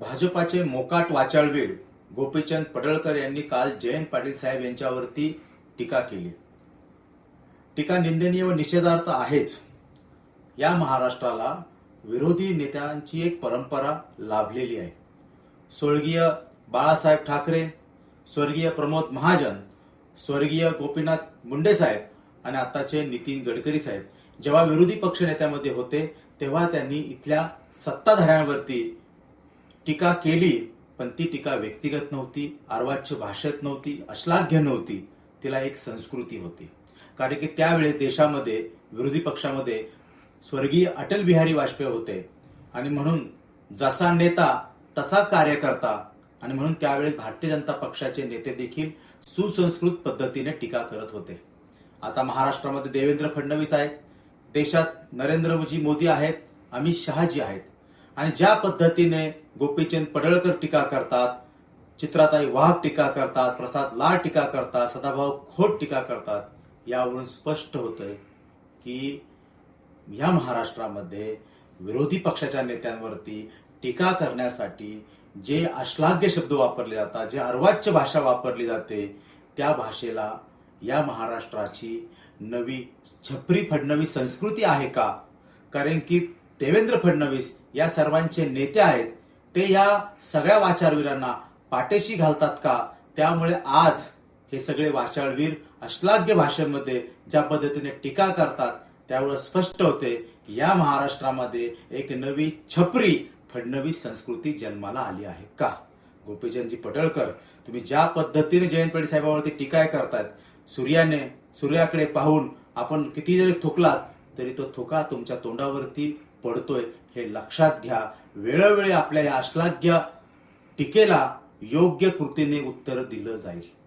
भाजपाचे मोकाट वाचाळवीर गोपीचंद पडळकर यांनी काल जयंत पाटील साहेब यांच्यावरती टीका केली. टीका निंदनीय व निषेधार्थ आहेच. या महाराष्ट्राला विरोधी नेत्यांची एक परंपरा लाभलेली आहे. स्वर्गीय बाळासाहेब ठाकरे स्वर्गीय प्रमोद महाजन स्वर्गीय गोपीनाथ मुंडे साहेब आणि आताचे नितीन गडकरी साहेब जेव्हा विरोधी पक्ष नेत्यामध्ये होते तेव्हा त्यांनी इथल्या सत्ताधाऱ्यांवरती टीका केली पण ती टीका व्यक्तिगत नव्हती अर्वाच्य भाषेत नव्हती अश्लाघ्य नव्हती तिला एक संस्कृती होती. कारण की त्यावेळेस देशामध्ये विरोधी पक्षामध्ये स्वर्गीय अटल बिहारी वाजपेयी होते. आणि म्हणून जसा नेता तसा कार्यकर्ता आणि म्हणून त्यावेळेस भारतीय जनता पक्षाचे नेते देखील सुसंस्कृत पद्धतीने टीका करत होते. आता महाराष्ट्रामध्ये देवेंद्र फडणवीस आहेत देशात नरेंद्रजी मोदी आहेत अमित शहाजी आहेत. आणि ज्या पद्धतीने गोपीचंद पडळकर टीका करतात चित्राताई वाघ टीका करतात प्रसाद लाड टीका करतात सदाभाऊ खोट टीका करतात यावरून स्पष्ट होतंय की या महाराष्ट्रामध्ये विरोधी पक्षाच्या नेत्यांवरती टीका करण्यासाठी जे अश्लाघ्य शब्द वापरले जातात जे अर्वाच्य भाषा वापरली जाते त्या भाषेला या महाराष्ट्राची नवी छपरी फडणवी संस्कृती आहे का? कारण की देवेंद्र फडणवीस या सर्वांचे नेते आहेत. ते या सगळ्या वाचारवीरांना पाठीशी घालतात का? त्यामुळे आज हे सगळे वाचाळवीर अश्लाघ्य भाषेमध्ये ज्या पद्धतीने टीका करतात त्यावर स्पष्ट होते की या महाराष्ट्रामध्ये एक नवी छपरी फडणवीस संस्कृती जन्माला आली आहे का? गोपीचंदजी पटळकर तुम्ही ज्या पद्धतीने जयंत पाटील साहेबांवरती टीका करतायत सूर्याने सूर्याकडे पाहून आपण किती जरी थुकलात तरी तो थुका तुमच्या तोंडावरती पडतोय हे लक्षात घ्या. वेळोवेळी आपल्या या अश्लाघ्य टीकेला योग्य कृतीने उत्तर दिलं जाईल.